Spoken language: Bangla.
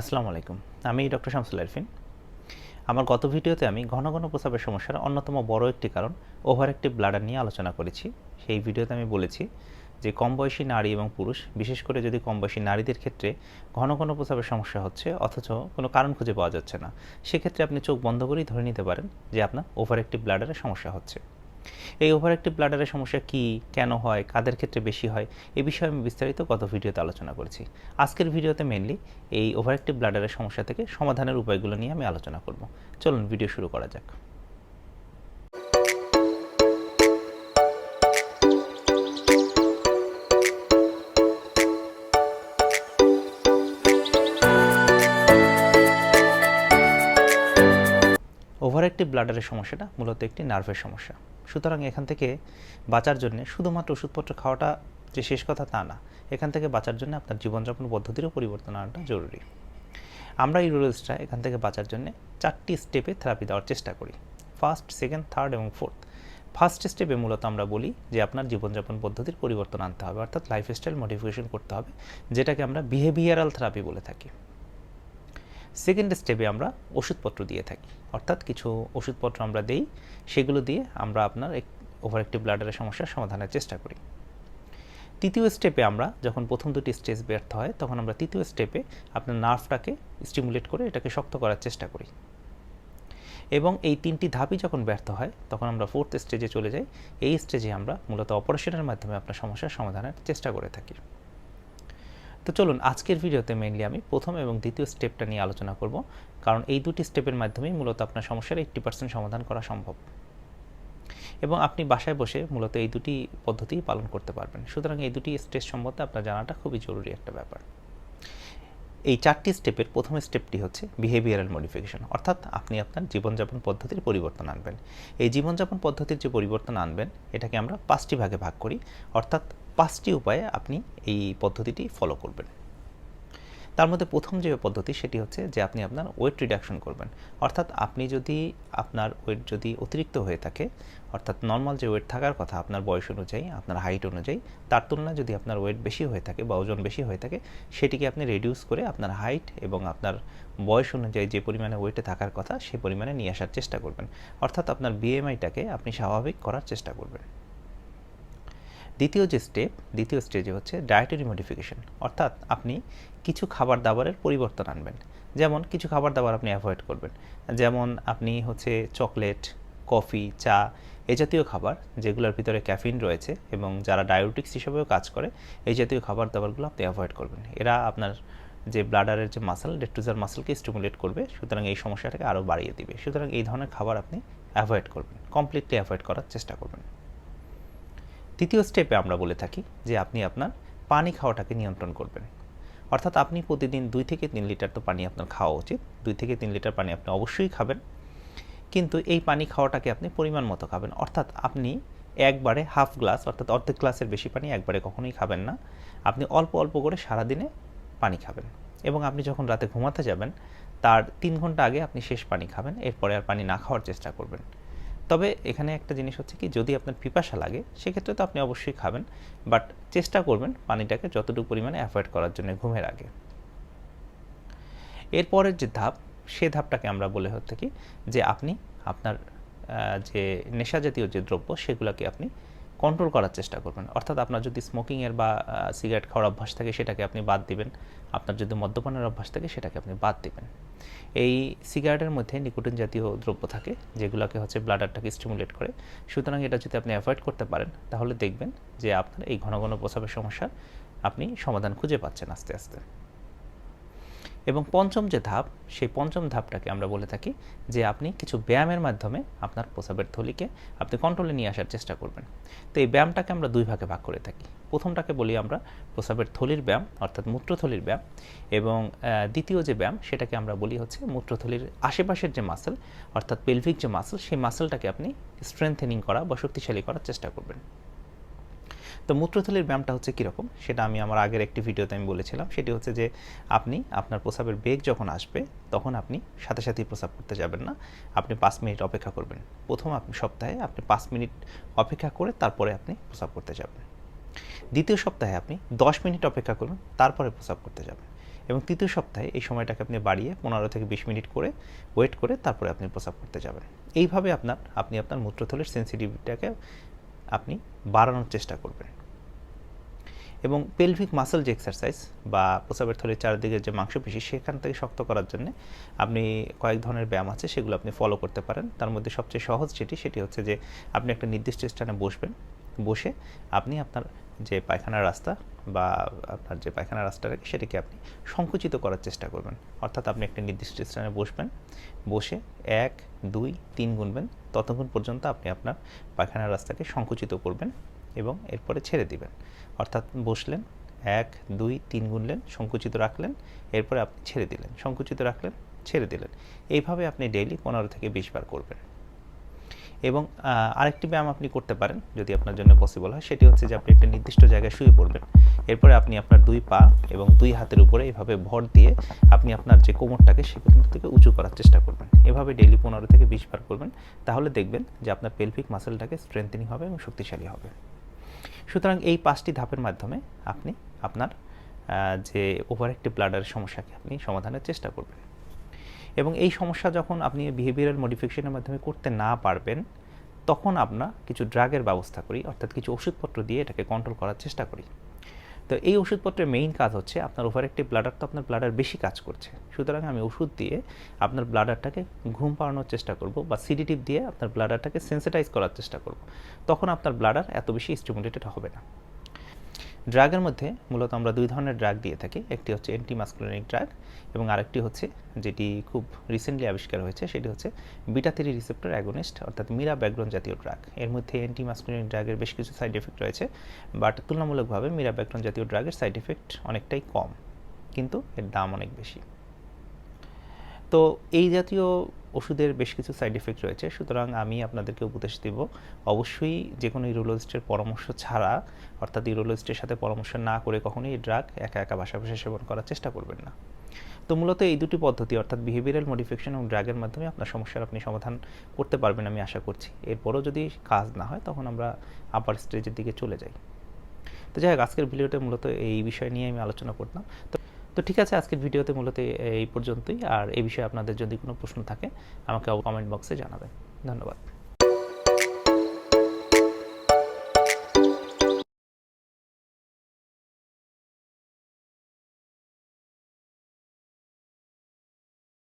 আসসালামু আলাইকুম। আমি ডক্টর শামসুল আরফিন। আমার গত ভিডিওতে আমি ঘন ঘন প্রস্রাবের সমস্যার অন্যতম বড় একটি কারণ ওভার একটি ব্লাডার নিয়ে আলোচনা করেছি। সেই ভিডিওতে আমি বলেছি যে কম বয়সী নারী এবং পুরুষ, বিশেষ করে যদি কম বয়সী নারীদের ক্ষেত্রে ঘন ঘন প্রস্রাবের সমস্যা হচ্ছে, অথচ কোনো কারণ খুঁজে পাওয়া যাচ্ছে না, সেক্ষেত্রে আপনি চোখ বন্ধ করেই ধরে নিতে পারেন যে আপনার ওভার একটি ব্লাডারের সমস্যা হচ্ছে। এই ওভার ওভারঅ্যাক্টিভ ব্লাডারের সমস্যা কি, কেন হয়, কাদের ক্ষেত্রে বেশি হয়, এ বিষয়ে আমি বিস্তারিত গত ভিডিওতে আলোচনা করেছি। আজকের ভিডিওতে মেনলি এই ওভারঅ্যাক্টিভ ব্লাডারের সমস্যা থেকে সমাধানের উপায়গুলো নিয়ে আমি আলোচনা করব। চলুন, ভিডিও শুরু করা যাক। ওভারঅ্যাক্টিভ ব্লাডারের সমস্যাটা মূলত একটি নার্ভের সমস্যা। সুতরাং এখান থেকে বাঁচার জন্য শুধুমাত্র ওষুধপত্র খাওয়াটা যে শেষ কথা তা না, এখান থেকে বাঁচার জন্য আপনার জীবনযাপন পদ্ধতিরও পরিবর্তন আনাটা জরুরি। আমরা এই রুলসটা এখান থেকে বাঁচার জন্য চারটি স্টেপে থেরাপি দেওয়ার চেষ্টা করি। ফার্স্ট, সেকেন্ড, থার্ড এবং ফোর্থ। ফার্স্ট স্টেপে মূলত আমরা বলি যে আপনার জীবনযাপন পদ্ধতির পরিবর্তন আনতে হবে, অর্থাৎ লাইফস্টাইল মডিফিকেশন করতে হবে, যেটাকে আমরা বিহেভিয়ারাল থেরাপি বলে থাকি। সেকেন্ড স্টেপে আমরা ওষুধপত্র দিয়ে থাকি। অর্থাৎ কিছু ওষুধপত্র আমরা দেই, সেগুলো দিয়ে আমরা আপনার ওভার একটি ব্লাডারের সমস্যার সমাধানের চেষ্টা করি। তৃতীয় স্টেপে আমরা যখন প্রথম দুটি স্টেজ ব্যর্থ হয়, তখন আমরা তৃতীয় স্টেপে আপনার নার্ভটাকে স্টিমুলেট করে এটাকে শক্ত করার চেষ্টা করি। এবং এই তিনটি ধাপই যখন ব্যর্থ হয়, তখন আমরা ফোর্থ স্টেজে চলে যাই। এই স্টেজে আমরা মূলত অপারেশনের মাধ্যমে আপনার সমস্যার সমাধানের চেষ্টা করে থাকি। তো চলুন, আজকের ভিডিওতে মেনলি আমি প্রথম এবং দ্বিতীয় স্টেপটা নিয়ে আলোচনা করব, কারণ এই দুটি স্টেপের মাধ্যমেই মূলত আপনার সমস্যার এইট্টি পার্সেন্ট সমাধান করা সম্ভব। এবং আপনি বাসায় বসে মূলত এই দুটি পদ্ধতিই পালন করতে পারবেন। সুতরাং এই দুটি স্টেজ সম্বন্ধে আপনার জানাটা খুবই জরুরি একটা ব্যাপার। এই চারটি স্টেপের প্রথম স্টেপটি হচ্ছে বিহেভিয়ারাল মডিফিকেশন অর্থাৎ আপনি আপনার জীবনযাপন পদ্ধতির পরিবর্তন আনবেন। এই জীবনযাপন পদ্ধতির যে পরিবর্তন আনবেন, এটাকে আমরা পাঁচটি ভাগে ভাগ করি, অর্থাৎ পাঁচটি উপায়ে আপনি এই পদ্ধতিটি ফলো করবেন। তার মধ্যে প্রথম যে পদ্ধতি সেটি হচ্ছে যে আপনি আপনার ওয়েট রিডাকশন করবেন। অর্থাৎ আপনি যদি আপনার ওয়েট যদি অতিরিক্ত হয়ে থাকে, অর্থাৎ নর্মাল যে ওয়েট থাকার কথা আপনার বয়স অনুযায়ী, আপনার হাইট অনুযায়ী, তার তুলনায় যদি আপনার ওয়েট বেশি হয়ে থাকে বা ওজন বেশি হয়ে থাকে, সেটিকে আপনি রিডিউস করে আপনার হাইট এবং আপনার বয়স অনুযায়ী যে পরিমাণে ওয়েটে থাকার কথা, সে পরিমাণে নিয়ে আসার চেষ্টা করবেন। অর্থাৎ আপনার বিএমআইটাকে আপনি স্বাভাবিক করার চেষ্টা করবেন। দ্বিতীয় যে স্টেপ দ্বিতীয় স্টেজে হচ্ছে ডায়েটারি মডিফিকেশন অর্থাৎ আপনি কিছু খাবার দাবারের পরিবর্তন আনবেন। যেমন কিছু খাবার দাবার আপনি অ্যাভয়েড করবেন। যেমন আপনি হচ্ছে চকলেট কফি চা এই জাতীয় খাবার যেগুলোর ভিতরে ক্যাফিন রয়েছে এবং যারা ডায়াবেটিক্স হিসেবেও কাজ করে, এই জাতীয় খাবার দাবারগুলো আপনি অ্যাভয়েড করবেন। এরা আপনার যে ব্লাডারের যে মাসেল ডেট্রুজার মাসেলকে স্টিমুলেট করবে, সুতরাং এই সমস্যাটাকে আরও বাড়িয়ে দিবে। সুতরাং এই ধরনের খাবার আপনি অ্যাভয়েড করবেন। কমপ্লিটলি অ্যাভয়েড করার চেষ্টা করবেন। তৃতীয় স্টেপে আমরা বলে থাকি যে আপনি আপনার পানি খাওয়াটাকে নিয়ন্ত্রণ করবেন। অর্থাৎ আপনি প্রতিদিন দুই থেকে তিন লিটার তো পানি আপনার খাওয়া উচিত। দুই থেকে তিন লিটার পানি আপনি অবশ্যই খাবেন। কিন্তু এই পানি খাওয়াটাকে আপনি পরিমাণ মতো খাবেন। অর্থাৎ আপনি একবারে হাফ গ্লাস অর্থাৎ অর্ধেক গ্লাসের বেশি পানি একবারে কখনোই খাবেন না। আপনি অল্প অল্প করে সারাদিনে পানি খাবেন। এবং আপনি যখন রাতে ঘুমাতে যাবেন, তার তিন ঘণ্টা আগে আপনি শেষ পানি খাবেন। এরপরে আর পানি না খাওয়ার চেষ্টা করবেন। তবে এখানে একটা জিনিস হচ্ছে কি, যদি আপনার পিপাসা লাগে, সেক্ষেত্রে তো আপনি অবশ্যই খাবেন। বাট চেষ্টা করবেন পানিটাকে যতটুকু পরিমাণে অ্যাভয়েড করার জন্য ঘুমের আগে। এরপরের যে ধাপ, সে ধাপটাকে আমরা বলে হচ্ছে কি, যে আপনি আপনার যে নেশা জাতীয় যে দ্রব্য, সেগুলোকে আপনি কন্ট্রোল করার চেষ্টা করবেন। অর্থাৎ আপনার যদি স্মোকিংয়ের বা সিগারেট খাওয়ার অভ্যাস থাকে সেটাকে আপনি বাদ দিবেন। আপনার যদি মদ্যপানের অভ্যাস থাকে সেটাকে আপনি বাদ দিবেন। এই সিগারেটের মধ্যে নিকোটিন জাতীয় দ্রব্য থাকে, যেগুলোকে হচ্ছে ব্লাডারটাকে স্টিমুলেট করে। সুতরাং এটা যদি আপনি অ্যাভয়েড করতে পারেন, তাহলে দেখবেন যে আপনার এই ঘন ঘন প্রসাবের সমস্যার আপনি সমাধান খুঁজে পাচ্ছেন আস্তে আস্তে। এবং পঞ্চম যে ধাপ, সেই পঞ্চম ধাপটাকে আমরা বলে থাকি যে আপনি কিছু ব্যায়ামের মাধ্যমে আপনার প্রসাবের থলিকে আপনি কন্ট্রোলে নিয়ে আসার চেষ্টা করবেন। তো এই ব্যায়ামটাকে আমরা দুই ভাগে ভাগ করে থাকি। প্রথমটাকে বলি আমরা প্রসাবের থলির ব্যায়াম, অর্থাৎ মূত্রথলির ব্যায়াম এবং দ্বিতীয় যে ব্যায়াম, সেটাকে আমরা বলি হচ্ছে মূত্রথলির আশেপাশের যে মাসেল অর্থাৎ পেলভিক যে মাসেল সেই মাসেলটাকে আপনি স্ট্রেংথেনিং করা বা শক্তিশালী করার চেষ্টা করবেন। তো মূত্রথলির ব্যায়ামটা হচ্ছে কীরকম সেটা আমি আমার আগের একটি ভিডিওতে আমি বলেছিলাম। সেটি হচ্ছে যে আপনি আপনার প্রসাবের বেগ যখন আসবে তখন আপনি সাথে সাথেই প্রসাব করতে যাবেন না। আপনি পাঁচ মিনিট অপেক্ষা করবেন। প্রথম আপনি সপ্তাহে আপনি পাঁচ মিনিট অপেক্ষা করে তারপরে আপনি প্রসাব করতে যাবেন। দ্বিতীয় সপ্তাহে আপনি দশ মিনিট অপেক্ষা করুন তারপরে প্রসাব করতে যাবেন। এবং তৃতীয় সপ্তাহে এই সময়টাকে আপনি বাড়িয়ে পনেরো থেকে বিশ মিনিট করে ওয়েট করে তারপরে আপনি প্রস্রাব করতে যাবেন। এইভাবে আপনার, আপনি আপনার মূত্রথলির সেন্সিটিভিটিটাকে আপনি বাড়ানোর চেষ্টা করবেন। এবং পেলভিক মাসেল যে এক্সারসাইজ বা প্রস্রাবের থলির চারিদিকে যে মাংসপেশি সেখান থেকে শক্ত করার জন্য আপনি কয়েক ধরনের ব্যায়াম আছে, সেগুলো আপনি ফলো করতে পারেন। তার মধ্যে সবচেয়ে সহজ যেটি, সেটি হচ্ছে যে আপনি একটা নির্দিষ্ট স্থানে বসবেন। বসে আপনি আপনার যে পায়খানার রাস্তা বা আপনার যে পায়খানার রাস্তাটাকে সেটাকে আপনি সংকুচিত করার চেষ্টা করবেন। অর্থাৎ আপনি একটা নির্দিষ্ট স্থানে বসবেন। বসে এক, দুই, তিন গুনবেন। ততক্ষণ পর্যন্ত আপনি আপনার পায়খানার রাস্তাকে সংকুচিত করবেন। এবং এরপরে ছেড়ে দিবেন। অর্থাৎ বসলেন, এক, দুই, তিন গুনলেন, সংকুচিত রাখলেন, এরপরে আপনি ছেড়ে দিলেন। সংকুচিত রাখলেন, ছেড়ে দিলেন। এইভাবে আপনি ডেইলি পনেরো থেকে বিশ বার করবেন। এবং আরেকটি ব্যায়াম আপনি করতে পারেন, যদি আপনার জন্য পসিবল হয়, সেটি হচ্ছে যে আপনি একটা নির্দিষ্ট জায়গায় শুয়ে পড়বেন। এরপরে আপনি আপনার দুই পা এবং দুই হাতের উপরে এভাবে ভর দিয়ে আপনি আপনার যে কোমরটাকে সেখান থেকে উঁচু করার চেষ্টা করবেন। এভাবে ডেইলি পনেরো থেকে বিশ বার করবেন। তাহলে দেখবেন যে আপনার পেলভিক মাসেলটাকে স্ট্রেংথেনিং হবে এবং শক্তিশালী হবে। সুতরাং এই পাঁচটি ধাপের মাধ্যমে আপনি আপনার যে ওভার একটি ব্লাডারের সমস্যাকে আপনি সমাধানের চেষ্টা করবেন। এবং এই সমস্যা যখন আপনি বিহেভিয়ারাল মডিফিকেশনের মাধ্যমে করতে না পারবেন, তখন আমরা কিছু ড্রাগের ব্যবস্থা করি, অর্থাৎ কিছু ওষুধপত্র দিয়ে এটাকে কন্ট্রোল করার চেষ্টা করি। তো এই ওষুধপত্রের মেইন কাজ হচ্ছে আপনার ওভার একটি ব্লাডার তো আপনার ব্লাডার বেশি কাজ করছে। সুতরাং আমি ওষুধ দিয়ে আপনার ব্লাডারটাকে ঘুম পাড়ানোর চেষ্টা করব বা সিডিটিভ দিয়ে আপনার ব্লাডারটাকে সেন্সিটাইজ করার চেষ্টা করব। তখন আপনার ব্লাডার এত বেশি স্টিমুলেটেড হবে না। ড্রাগের মধ্যে মূলত আমরা দুই ধরনের ড্রাগ দিয়ে থাকি। একটি হচ্ছে অ্যান্টি মাস্কুলিনিক ড্রাগ এবং আরেকটি হচ্ছে যেটি খুব রিসেন্টলি আবিষ্কার হয়েছে, সেটি হচ্ছে বিটা থ্রি রিসেপ্টর অ্যাগোনিস্ট অর্থাৎ মিরা ব্যাকগ্রাউন্ড জাতীয় ড্রাগ এর মধ্যে অ্যান্টি মাস্কুলিনিক ড্রাগের বেশ কিছু সাইড এফেক্ট রয়েছে বাট তুলনামূলকভাবে মিরা ব্যাকগ্রাউন্ড জাতীয় ড্রাগের সাইড এফেক্ট অনেকটাই কম, কিন্তু এর দাম অনেক বেশি। তো এই জাতীয় ওষুধের বেশ কিছু সাইড এফেক্ট রয়েছে। সুতরাং আমি আপনাদেরকে উপদেশ দেব, অবশ্যই যে কোনো ইউরোলজিস্টের পরামর্শ ছাড়া, অর্থাৎ ইউরোলজিস্টের সাথে পরামর্শ না করে কখনোই এই ড্রাগ একা একা বাসা বসে সেবন করার চেষ্টা করবেন না। তো মূলত এই দুটি পদ্ধতি, অর্থাৎ বিহেভিয়ারাল মডিফিকেশন এবং ড্রাগের মাধ্যমে আপনার সমস্যার আপনি সমাধান করতে পারবেন আমি আশা করছি। এরপরও যদি কাজ না হয়, তখন আমরা আপার স্টেজের দিকে চলে যাই। তো যাই হোক, আজকের ভিডিওতে মূলত এই বিষয় নিয়ে আমি আলোচনা করতাম তো তো ঠিক আছে, আজকের ভিডিওতে মূলত এই পর্যন্তই। আর এই বিষয়ে আপনাদের যদি কোনো প্রশ্ন থাকে, আমাকে কমেন্ট বক্সে জানাবেন। ধন্যবাদ।